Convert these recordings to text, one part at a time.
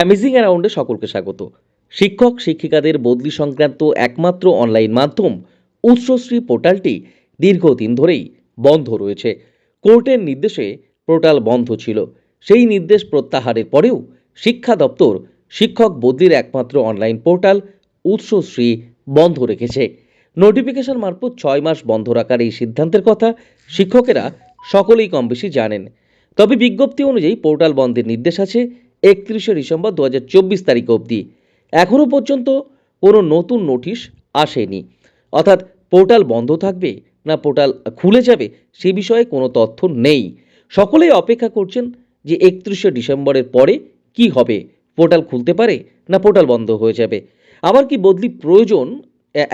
Amazing অ্যারাউন্ডে সকলকে স্বাগত। শিক্ষক, শিক্ষিকাদের বদলি সংক্রান্ত একমাত্র অনলাইন মাধ্যম, উৎসশ্রী পোর্টালটি দীর্ঘদিন ধরেই বন্ধ রয়েছে। কোর্টের নির্দেশে পোর্টাল বন্ধ ছিল। সেই নির্দেশ প্রত্যাহারের পরেও শিক্ষা দপ্তর শিক্ষক বদলির একমাত্র অনলাইন পোর্টাল উৎসশ্রী বন্ধ রেখেছে। নোটিফিকেশন মারফত ছয় মাস বন্ধ রাখার এই সিদ্ধান্তের কথা শিক্ষকেরা সকলেই কম বেশি জানেন। তবে বিজ্ঞপ্তি অনুযায়ী পোর্টাল বন্ধের নির্দেশ আছে একত্রিশে ডিসেম্বর দু হাজার চব্বিশ তারিখ অবধি। এখনও পর্যন্ত কোনো নতুন নোটিশ আসেনি। অর্থাৎ পোর্টাল বন্ধ থাকবে না পোর্টাল খুলে যাবে সে বিষয়ে কোনো তথ্য নেই। সকলেই অপেক্ষা করছেন যে একত্রিশে ডিসেম্বরের পরে কি হবে? পোর্টাল খুলতে পারে না পোর্টাল বন্ধ হয়ে যাবে? আবার কি বদলি প্রয়োজন?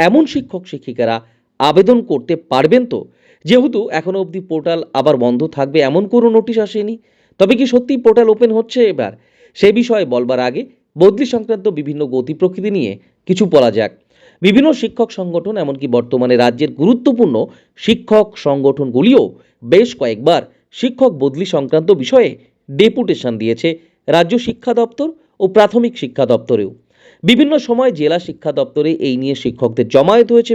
এমন শিক্ষক শিক্ষিকারা আবেদন করতে পারবেন তো? যেহেতু এখনও অবধি পোর্টাল আবার বন্ধ থাকবে, এমন কোনো নোটিশ আসেনি। তবে কি সত্যিই পোর্টাল ওপেন হচ্ছে এবার? সে বিষয়ে বলবার আগে বদলি সংক্রান্ত বিভিন্ন গতি প্রকৃতি নিয়ে কিছু বলা যাক। বিভিন্ন শিক্ষক সংগঠন, এমনকি বর্তমানে রাজ্যের গুরুত্বপূর্ণ শিক্ষক সংগঠনগুলিও বেশ কয়েকবার শিক্ষক বদলি সংক্রান্ত বিষয়ে ডেপুটেশন দিয়েছে রাজ্য শিক্ষা দপ্তর ও প্রাথমিক শিক্ষা দপ্তরেও। বিভিন্ন সময় জেলা শিক্ষা দপ্তরে এই নিয়ে শিক্ষকদের জমায়েত হয়েছে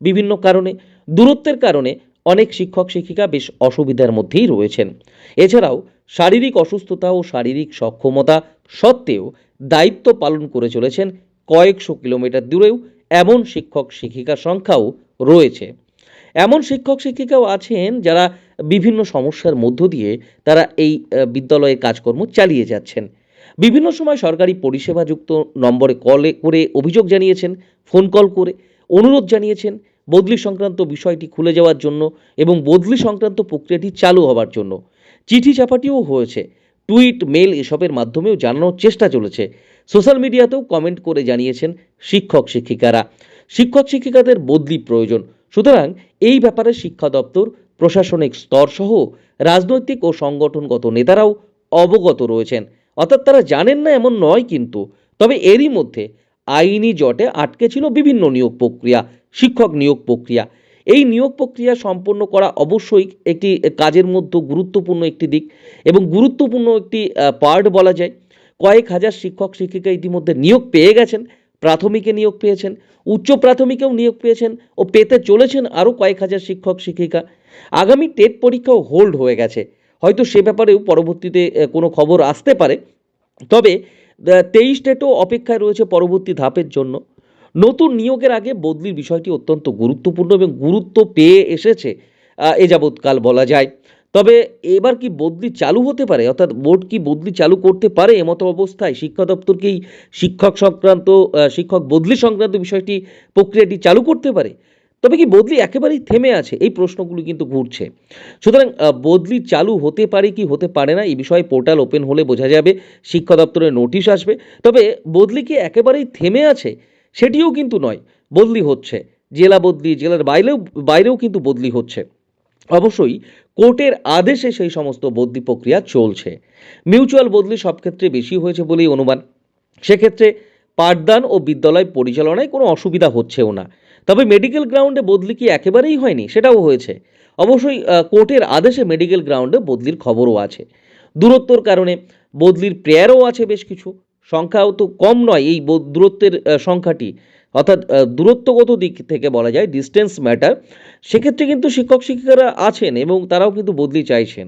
বিভিন্ন কারণে। দূরত্বের কারণে অনেক শিক্ষক শিক্ষিকা বেশ অসুবিধার মধ্যেই রয়েছেন। এছাড়াও শারীরিক অসুস্থতা ও শারীরিক সক্ষমতা সত্ত্বেও দায়িত্ব পালন করে চলেছেন কয়েকশো কিলোমিটার দূরেও এমন শিক্ষক শিক্ষিকার সংখ্যাও রয়েছে। এমন শিক্ষক শিক্ষিকাও আছেন যারা বিভিন্ন সমস্যার মধ্য দিয়ে তারা এই বিদ্যালয়ের কাজকর্ম চালিয়ে যাচ্ছেন। বিভিন্ন সময় সরকারি পরিষেবাযুক্ত নম্বরে কলে করে অভিযোগ জানিয়েছেন, ফোন কল করে অনুরোধ জানিয়েছেন, বদলি সংক্রান্ত বিষয়টি খুলে যাওয়ার জন্য এবং বদলি সংক্রান্ত প্রক্রিয়াটি চালু হওয়ার জন্য। চিঠি চাপাটিও হয়েছে। টুইট, মেল এসবের মাধ্যমেও জানানোর চেষ্টা চলেছে। সোশ্যাল মিডিয়াতেও কমেন্ট করে জানিয়েছেন শিক্ষক, শিক্ষিকারা। শিক্ষক, শিক্ষিকাদের বদলি প্রয়োজন। সুতরাং এই ব্যাপারে শিক্ষা দপ্তর, প্রশাসনিক স্তর সহ রাজনৈতিক ও সংগঠনগত নেতারাও অবগত রয়েছেন। অর্থাৎ তারা জানেন না এমন নয় কিন্তু, তবে এরই মধ্যে আইনি জটে আটকে ছিল বিভিন্ন নিয়োগ প্রক্রিয়া, শিক্ষক নিয়োগ প্রক্রিয়া। এই নিয়োগ প্রক্রিয়া সম্পন্ন করা অবশ্যই একটি কাজের মধ্যে গুরুত্বপূর্ণ একটি দিক এবং গুরুত্বপূর্ণ একটি পার্ট বলা যায়। কয়েক হাজার শিক্ষক, শিক্ষিকা ইতিমধ্যে নিয়োগ পেয়ে গেছেন, প্রাথমিকে নিয়োগ পেয়েছেন, উচ্চ প্রাথমিকেও নিয়োগ পেয়েছেন ও পেতে চলেছেন আরও কয়েক হাজার শিক্ষক, শিক্ষিকা। আগামী টেট পরীক্ষাও হোল্ড হয়ে গেছে। হয়তো সে ব্যাপারেও পরবর্তীতে কোনো খবর আসতে পারে। তবে তেইশ টেটও অপেক্ষায় রয়েছে পরবর্তী ধাপের জন্য। নতুন নিয়োগের আগে বদলির বিষয়টি অত্যন্ত গুরুত্বপূর্ণ এবং গুরুত্ব পেয়ে এসেছে এ যাবৎকাল বলা যায়। তবে এবার কি বদলি চালু হতে পারে? অর্থাৎ বোর্ড কি বদলি চালু করতে পারে এমতো অবস্থায় শিক্ষা দপ্তরকেই শিক্ষক সংক্রান্ত শিক্ষক বদলি সংক্রান্ত বিষয়টি, প্রক্রিয়াটি চালু করতে পারে? তবে কি বদলি একেবারেই থেমে আছে? এই প্রশ্নগুলো কিন্তু ঘুরছে। সুতরাং বদলি চালু হতে পারে কি হতে পারে না এই বিষয়ে পোর্টাল ওপেন হলে বোঝা যাবে, শিক্ষা দপ্তরের নোটিশ আসবে। তবে বদলি কি একেবারেই থেমে আছে? সেটিও কিন্তু নয়, বদলি হচ্ছে। জেলা বদলি, জেলার বাইরেও বাইরেও কিন্তু বদলি হচ্ছে। অবশ্যই কোর্টের আদেশে সেই সমস্ত বদলি প্রক্রিয়া চলছে। মিউচুয়াল বদলি সব ক্ষেত্রে বেশি হয়েছে বলেই অনুমান। সেক্ষেত্রে পাঠদান ও বিদ্যালয় পরিচালনায় কোনো অসুবিধা হচ্ছেও না। তবে মেডিকেল গ্রাউন্ডে বদলি কি একেবারেই হয়নি? সেটাও হয়েছে। অবশ্যই কোর্টের আদেশে মেডিকেল গ্রাউন্ডে বদলির খবরও আছে। দূরত্বর কারণে বদলির প্রেয়ারও আছে বেশ কিছু। সংখ্যাও তো কম নয়, এই দূরত্বের সংখ্যাটি। অর্থাৎ দূরত্বগত দিক থেকে বলা যায় ডিস্টেন্স ম্যাটার সেক্ষেত্রে কিন্তু শিক্ষক শিক্ষিকারা আছেন এবং তারাও কিন্তু বদলি চাইছেন।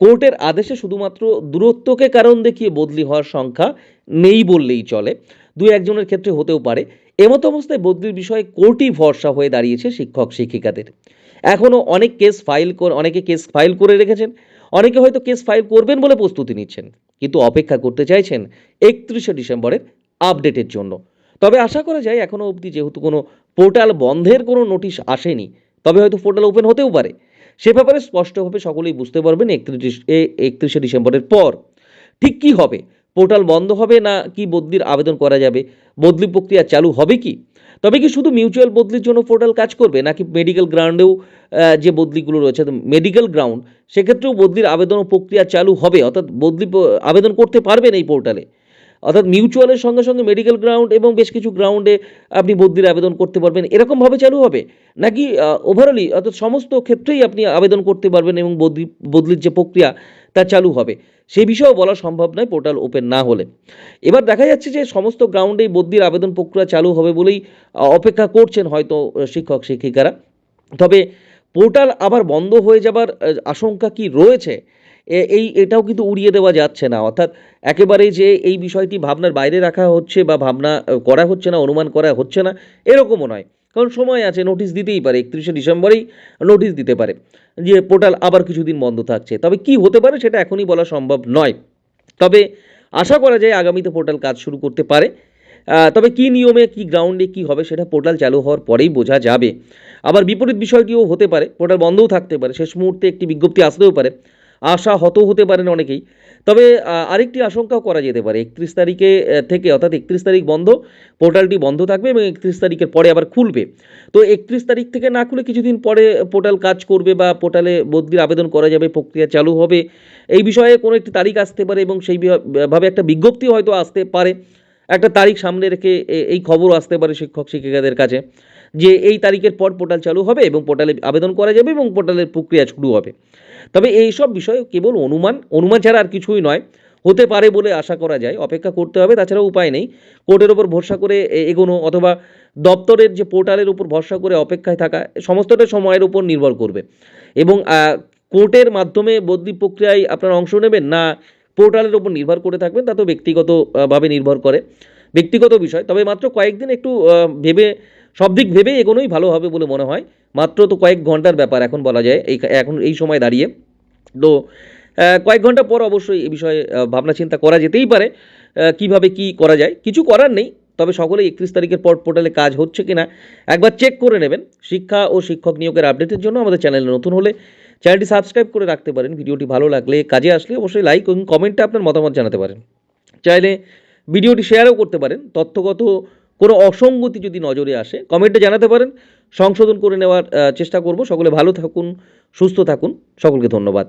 কোর্টের আদেশে শুধুমাত্র দূরত্বকে কারণ দেখিয়ে বদলি হওয়ার সংখ্যা নেই বললেই চলে। দুই একজনের ক্ষেত্রে হতেও পারে। এমতো অবস্থায় বদলির বিষয়ে কোর্টই ভরসা হয়ে দাঁড়িয়েছে শিক্ষক শিক্ষিকাদের। এখনও অনেক কেস ফাইল করে, অনেকে কেস ফাইল করে রেখেছেন। অনেকে হয়তো কেস ফাইল করবেন বলে প্রস্তুতি নিচ্ছেন। কিন্তু অপেক্ষা করতে চাইছেন একত্রিশে ডিসেম্বরের আপডেটের জন্য। তবে আশা করা যায় এখনও অবধি যেহেতু কোনো পোর্টাল বন্ধের কোনো নোটিশ আসেনি, তবে হয়তো পোর্টাল ওপেন হতেও পারে। সে ব্যাপারে স্পষ্টভাবে সকলেই বুঝতে পারবেন একত্রিশ একত্রিশে ডিসেম্বরের পর। ঠিক কী হবে? পোর্টাল বন্ধ হবে না কি বদলির আবেদন করা যাবে? বদলি প্রক্রিয়া চালু হবে কি? তবে কি শুধু মিউচুয়াল বদলির জন্য পোর্টাল কাজ করবে, নাকি মেডিকেল গ্রাউন্ডেও যে বদলিগুলো রয়েছে মেডিকেল গ্রাউন্ড সেক্ষেত্রেও বদলির আবেদন প্রক্রিয়া চালু হবে, অর্থাৎ বদলি আবেদন করতে পারবেন এই পোর্টালে অর্থাৎ মিউচুয়ালের সঙ্গে সঙ্গে মেডিকেল গ্রাউন্ড এবং বেশ কিছু গ্রাউন্ডে আপনি বদলির আবেদন করতে পারবেন, এরকমভাবে চালু হবে? নাকি ওভারঅলি অর্থাৎ সমস্ত ক্ষেত্রেই আপনি আবেদন করতে পারবেন এবং বদলি, বদলির যে প্রক্রিয়া তা চালু হবে। সে বিষয়েও বলা সম্ভব নয় পোর্টাল ওপেন না হলে। এবার দেখা যাচ্ছে যে সমস্ত গ্রাউন্ডেই বদলির আবেদন প্রক্রিয়া চালু হবে বলেই অপেক্ষা করছেন হয়তো শিক্ষক, শিক্ষিকারা। তবে পোর্টাল আবার বন্ধ হয়ে যাবার আশঙ্কা কি রয়েছে? এই, এটাও কিন্তু উড়িয়ে দেওয়া যাচ্ছে না। অর্থাৎ একেবারে যে এই বিষয়টি ভাবনার বাইরে রাখা হচ্ছে বা ভাবনা করা হচ্ছে না, অনুমান করা হচ্ছে না, এরকমও নয়। কারণ সময় আছে নোটিশ দিতেই পারে, একত্রিশে ডিসেম্বরেই নোটিশ দিতে পারে যে পোর্টাল আবার কিছুদিন বন্ধ থাকছে। তবে কি হতে পারে সেটা এখনই বলা সম্ভব নয়। তবে আশা করা যায় আগামীতে পোর্টাল কাজ শুরু করতে পারে। তবে কি নিয়মে, কি গ্রাউন্ডে কি হবে সেটা পোর্টাল চালু হওয়ার পরেই বোঝা যাবে। আবার বিপরীত বিষয়টিও হতে পারে পোর্টাল বন্ধও থাকতে পারে। শেষ মুহূর্তে একটি বিজ্ঞপ্তি আসতেও পারে। আশা হত হতে পারেন অনেকেই। তবে আরেকটি আশঙ্কাও করা যেতে পারে। একত্রিশ তারিখে থেকে, অর্থাৎ একত্রিশ তারিখ বন্ধ, পোর্টালটি বন্ধ থাকবে এবং একত্রিশ তারিখের পরে আবার খুলবে। তো একত্রিশ তারিখ থেকে না খুলে কিছুদিন পরে পোর্টাল কাজ করবে বা পোর্টালে বদলির আবেদন করা যাবে, প্রক্রিয়া চালু হবে। এই বিষয়ে কোনো একটি তারিখ আসতে পারে এবং সেই ভাবে একটা বিজ্ঞপ্তি হয়তো আসতে পারে। একটা তারিখ সামনে রেখে এই খবর আসতে পারে শিক্ষক শিক্ষিকাদের কাছে যে এই তারিখের পর পোর্টাল চালু হবে এবং পোর্টালে আবেদন করা যাবে এবং পোর্টালের প্রক্রিয়া শুরু হবে। তবে এই সব বিষয়ে কেবল অনুমান অনুমান ছাড়া আর কিছুই নয়, হতে পারে বলে আশা করা যায়। অপেক্ষা করতে হবে তাছাড়া উপায় নেই। কোর্টের ওপর ভরসা করে এগোনো অথবা দপ্তরের যে পোর্টালের উপর ভরসা করে অপেক্ষায় থাকা, সমস্তটা সময়ের উপর নির্ভর করবে। এবং কোর্টের মাধ্যমে বদলি প্রক্রিয়ায় আপনারা অংশ নেবেন না পোর্টালের উপর নির্ভর করে থাকবেন তা তো ব্যক্তিগতভাবে নির্ভর করে। ব্যক্তিগত বিষয়, তবে মাত্র কয়েকদিন একটু ভেবে, সব দিক ভেবেই এগোনোই ভালো হবে বলে মনে হয়। মাত্র তো কয়েক ঘণ্টার ব্যাপার এখন বলা যায়, এই, এখন এই সময় দাঁড়িয়ে। তো কয়েক ঘণ্টা পর অবশ্যই এ বিষয়ে ভাবনা চিন্তা করা যেতেই পারে কীভাবে কি করা যায়। কিছু করার নেই, তবে সকলেই একত্রিশ তারিখের পর পোর্টালে কাজ হচ্ছে কিনা, একবার চেক করে নেবেন। শিক্ষা ও শিক্ষক নিয়োগের আপডেটের জন্য আমাদের চ্যানেলে নতুন হলে চ্যানেলটি সাবস্ক্রাইব করে রাখতে পারেন। ভিডিওটি ভালো লাগলে কাজে আসলে অবশ্যই লাইক এবং কমেন্টে আপনার মতামত জানাতে পারেন। চাইলে ভিডিওটি শেয়ারও করতে পারেন। তথ্যগত কোনো অসঙ্গতি যদি নজরে আসে কমেন্টে জানাতে পারেন। সংশোধন করে নেওয়ার চেষ্টা করব। সকলে ভালো থাকুন, সুস্থ থাকুন। সকলকে ধন্যবাদ।